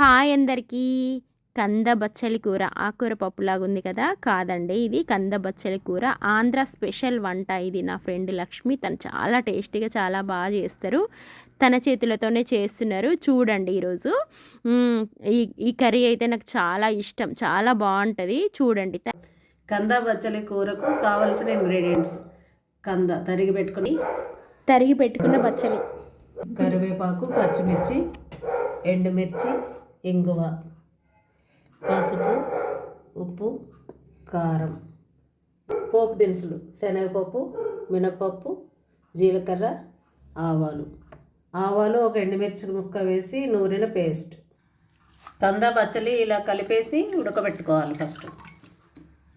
Hi అందరికీ కంద బచ్చలి కూర ఆకుకూర పప్పులాగా ఉంది కదా? కాదండి ఇది కంద బచ్చలి కూర. ఆంధ్ర స్పెషల్ వంట ఇది నా ఫ్రెండ్ లక్ష్మి. తను చాలా టేస్టీగా చాలా బాగా చేస్తారు. తన చేతులతోనే చేస్తున్నారు. చూడండి ఈరోజు. ఈ ఈ కర్రీ అయితే నాకు చాలా ఇష్టం. చాలా బాగుంటుంది. చూడండి. త- కంద బచ్చలి కూరకు కావలసిన ఇంగ్రీడియంట్స్ కంద తరిగి పెట్టుకొని. తరిగి పెట్టుకున్న బచ్చలి. కరివేపాకు పచ్చిమిర్చి ఎండుమిర్చి ఇంగువ పసుపు ఉప్పు కారం. పోపు దినుసులు శనగపప్పు మినపప్పు జీలకర్ర ఆవాలు. ఆవాలు ఒక ఎండుమిర్చి ముక్క వేసి నూరిన పేస్ట్. కంద బచ్చలి ఇలా కలిపేసి ఉడకబెట్టుకోవాలి ఫస్ట్.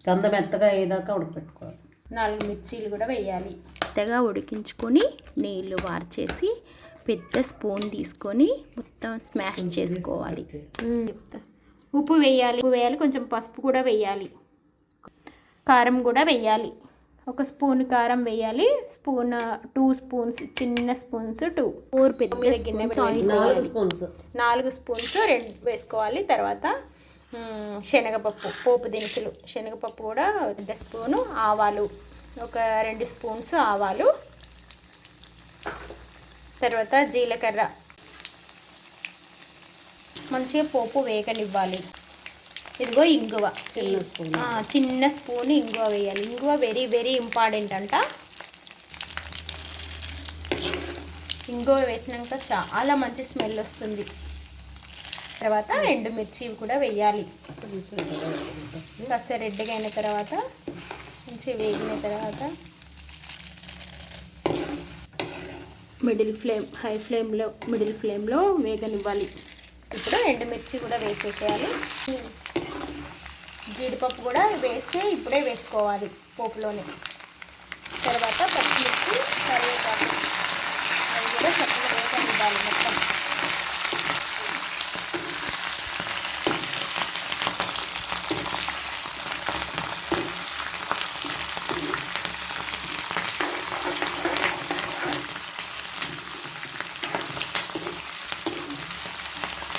కంద మెత్తగా అయ్యేదాకా ఉడకబెట్టుకోవాలి. నాలుగు మిర్చీలు కూడా వేయాలి. మెత్తగా ఉడికించుకొని నీళ్ళు వార్చేసి పెద్ద స్పూన్ తీసుకొని మొత్తం స్మాష్ చేసుకోవాలి. ఉప్పు వేయాలి. ఉప్పు వేయాలి కొంచెం పసుపు కూడా వేయాలి. కారం కూడా వేయాలి. ఒక స్పూన్ కారం వేయాలి. స్పూన్ టూ స్పూన్స్ చిన్న స్పూన్స్ టూ. ఫోర్ పెద్ద స్పూన్స్ నాలుగు స్పూన్స్. నాలుగు స్పూన్స్ రెండు వేసుకోవాలి. తర్వాత శనగపప్పు పోపు దినుసులు. శనగపప్పు కూడా పెద్ద స్పూను ఆవాలు. ఒక రెండు స్పూన్స్ ఆవాలు. తర్వాత జీలకర్ర. మంచిగా పోపు వేగనివ్వాలి. ఇదిగో ఇంగువ. చిన్న స్పూన్. చిన్న స్పూన్ ఇంగువ వేయాలి. ఇంగువ వెరీ వెరీ ఇంపార్టెంట్ అంట. ఇంగువ వేసినాక చాలా మంచి స్మెల్ వస్తుంది. తర్వాత ఎండుమిర్చి కూడా వేయాలి. కాస్త రెడ్గా అయిన తర్వాత మంచిగా వేగిన తర్వాత మిడిల్ ఫ్లేమ్ హై ఫ్లేమ్లో మిడిల్ ఫ్లేమ్లో వేగనివ్వాలి. ఇప్పుడు ఎండుమిర్చి కూడా వేసేసేయాలి. జీడిపప్పు కూడా వేస్తే ఇప్పుడే వేసుకోవాలి పోపులోనే. తర్వాత పచ్చిమిర్చి కరివేపాకు అవి కూడా చక్కగా వేగనివ్వాలి మొత్తం.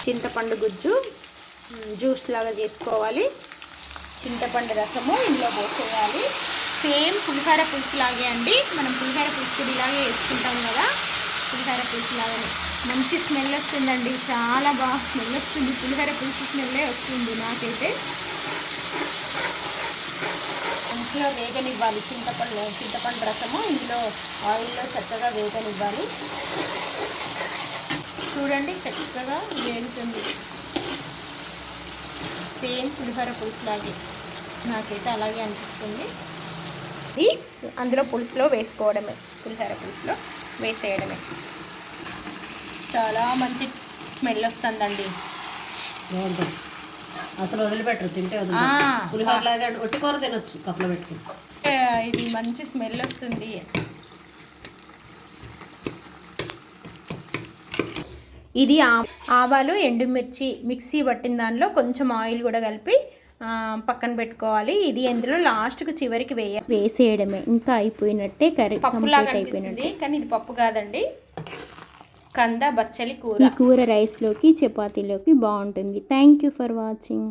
చింతపండు గుజ్జు జ్యూస్ లాగా చేసుకోవాలి. చింతపండు రసము ఇందులో పోసేయాలి. సేమ్ పులిహార పులుసు లాగే అండి. మనం పులిహార పులుసు ఇలాగే వేసుకుంటాం కదా. పులిహార పులుసు లాగానే. మంచి స్మెల్ వస్తుందండి. చాలా బాగా స్మెల్ వస్తుంది. పులిహార పులుసు స్మెల్లే వస్తుంది నాకైతే. మంచిగా వేగనివ్వాలి. చింతపండు చింతపండు రసము ఇందులో ఆయిల్లో చక్కగా వేగనివ్వాలి. చూడండి చక్కగా వేగుతుంది. సేమ్ పులిహోర పులుసు లాగే నాకైతే అలాగే అనిపిస్తుంది. ఇది అందులో పులుసులో వేసుకోవడమే పులిహోర పులుసులో వేసేయడమే. చాలా మంచి స్మెల్ వస్తుందండి. అసలు వదిలిపెట్టరు తింటే పులిహోర లాగా ఒట్టి కూర తినొచ్చు కప్పులో పెట్టుకుని. ఇది మంచి స్మెల్ వస్తుంది. ఇది ఆవాలు ఎండుమిర్చి మిక్సీ పట్టిన దానిలో కొంచెం ఆయిల్ కూడా కలిపి పక్కన పెట్టుకోవాలి. ఇది ఎందులో లాస్ట్కు చివరికి వేయ వేసేయడమే. ఇంకా అయిపోయినట్టే కర్రీ పప్పులాగా అనిపిస్తుంది కానీ ఇది పప్పు కాదండి. కంద బచ్చలి కూర. ఈ కూర రైస్లోకి చపాతీలోకి బాగుంటుంది. Thank you for watching